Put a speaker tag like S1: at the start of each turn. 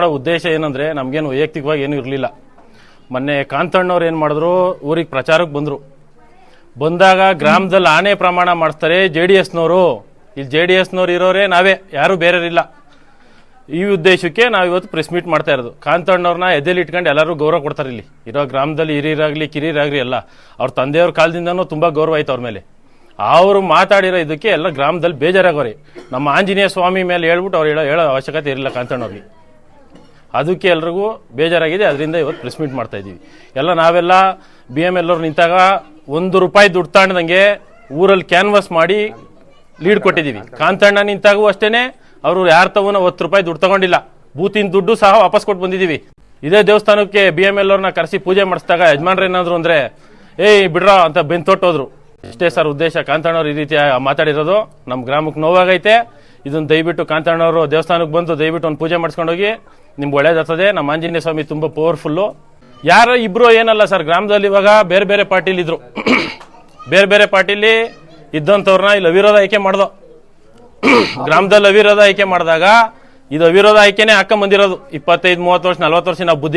S1: ಮಾಡೋ ಉದ್ದೇಶ ಏನಂದ್ರೆ ನಮ್ಗೇನು ವೈಯಕ್ತಿಕವಾಗಿ ಏನು ಇರಲಿಲ್ಲ. ಮೊನ್ನೆ ಕಾಂತಣ್ಣವ್ರು ಏನು ಮಾಡಿದ್ರು, ಊರಿಗೆ ಪ್ರಚಾರಕ್ಕೆ ಬಂದರು. ಬಂದಾಗ ಗ್ರಾಮದಲ್ಲಿ ಆನೆ ಪ್ರಮಾಣ ಮಾಡಿಸ್ತಾರೆ ಜೆ ಡಿ ಎಸ್ನವರು. ಇಲ್ಲಿ ಜೆ ಡಿ ಎಸ್ನವ್ರು ಇರೋರೇ ನಾವೇ, ಯಾರೂ ಬೇರೆಯವರಿಲ್ಲ. ಈ ಉದ್ದೇಶಕ್ಕೆ ನಾವು ಇವತ್ತು ಪ್ರೆಸ್ ಮೀಟ್ ಮಾಡ್ತಾ ಇರೋದು. ಕಾಂತಣ್ಣವ್ರನ್ನ ಎದೆಲಿ ಇಟ್ಕೊಂಡು ಎಲ್ಲರೂ ಗೌರವ ಕೊಡ್ತಾರೆ ಇಲ್ಲಿ. ಇರೋ ಗ್ರಾಮದಲ್ಲಿ ಹಿರಿಯರಾಗಲಿ, ಕಿರಿಯರಾಗಲಿ ಎಲ್ಲ. ಅವ್ರ ತಂದೆಯವ್ರ ಕಾಲದಿಂದನೂ ತುಂಬ ಗೌರವ ಆಯ್ತು ಅವ್ರ ಮೇಲೆ. ಅವರು ಮಾತಾಡಿರೋ ಇದಕ್ಕೆ ಎಲ್ಲ ಗ್ರಾಮದಲ್ಲಿ ಬೇಜಾರಾಗೋರಿ. ನಮ್ಮ ಆಂಜನೇಯ ಸ್ವಾಮಿ ಮೇಲೆ ಹೇಳ್ಬಿಟ್ಟು ಅವ್ರು ಹೇಳೋ ಹೇಳೋ ಅವಶ್ಯಕತೆ ಇರಲಿಲ್ಲ ಕಾಂತಣ್ಣವ್ರಿಗೆ. ಅದಕ್ಕೆ ಎಲ್ರಿಗೂ ಬೇಜಾರಾಗಿದೆ. ಅದರಿಂದ ಇವತ್ತು ಪ್ರೆಸ್ ಮೀಟ್ ಮಾಡ್ತಾ ಇದ್ದೀವಿ. ಎಲ್ಲ ನಾವೆಲ್ಲ ಬಿ ಎಂ ಎಲ್ ನಿಂತಾಗ ಒಂದು ರೂಪಾಯಿ ದುಡ್ಡು ತಾಣದಂಗೆ ಊರಲ್ಲಿ ಕ್ಯಾನ್ವಾಸ್ ಮಾಡಿ ಲೀಡ್ ಕೊಟ್ಟಿದ್ದೀವಿ. ಕಾಂತಣ್ಣ ನಿಂತಾಗೂ ಅಷ್ಟೇ ಅವರು ಯಾರು ತಗೋನ ಹತ್ತು ರೂಪಾಯಿ ದುಡ್ಡು ತಗೊಂಡಿಲ್ಲ. ಬೂತಿನ ದುಡ್ಡು ಸಹ ವಾಪಸ್ ಕೊಟ್ಟು ಬಂದಿದ್ದೀವಿ. ಇದೇ ದೇವಸ್ಥಾನಕ್ಕೆ ಬಿ ಎಂ ಎಲ್ ಅವ್ರನ್ನ ಕರೆಸಿ ಪೂಜೆ ಮಾಡಿಸಿದಾಗ ಯಜಮಾನ್ರು ಏನಾದ್ರು ಅಂದರೆ, ಏಯ್ ಬಿಡ್ರ ಅಂತ ಬೆನ್ ತೊಟ್ಟೋದ್ರು. ಇಷ್ಟೇ ಸರ್ ಉದ್ದೇಶ. ಕಾಂತಣ್ಣವ್ರು ಈ ರೀತಿ ಮಾತಾಡಿರೋದು. ನಮ್ಮ ಗ್ರಾಮಕ್ಕೆ ನೋವಾಗೈತೆ. ಇದನ್ನು ದಯವಿಟ್ಟು ಕಾಂತಣ್ಣವರು ದೇವಸ್ಥಾನಕ್ಕೆ ಬಂದು ದಯವಿಟ್ಟು ಒಂದು ಪೂಜೆ ಮಾಡಿಸ್ಕೊಂಡೋಗಿ ನಿಮ್ಗೆ ಒಳ್ಳೇದಾಗ್ತದೆ ನಮ್ಮ ಆಂಜನೇಯ ಸ್ವಾಮಿ ತುಂಬ ಪವರ್ಫುಲ್ಲು ಯಾರೋ ಇಬ್ಬರು ಏನಲ್ಲ ಸರ್, ಗ್ರಾಮದಲ್ಲಿ ಇವಾಗ ಬೇರೆ ಬೇರೆ ಪಾರ್ಟೀಲಿ ಇದ್ರು. ಬೇರೆ ಬೇರೆ ಪಾರ್ಟಿಲಿ ಇದ್ದಂಥವ್ರನ್ನ ಇಲ್ಲಿ ಅವಿರೋಧ ಆಯ್ಕೆ ಮಾಡ್ದೋ. ಗ್ರಾಮದಲ್ಲಿ ಅವಿರೋಧ ಆಯ್ಕೆ ಮಾಡಿದಾಗ, ಇದು ಅವಿರೋಧ ಆಯ್ಕೆನೇ ಹಾಕೊಂಬಂದಿರೋದು ಇಪ್ಪತ್ತೈದು, ಮೂವತ್ತು ವರ್ಷ, ನಲ್ವತ್ತು ವರ್ಷ ನಾವು ಬುದ್ಧಿ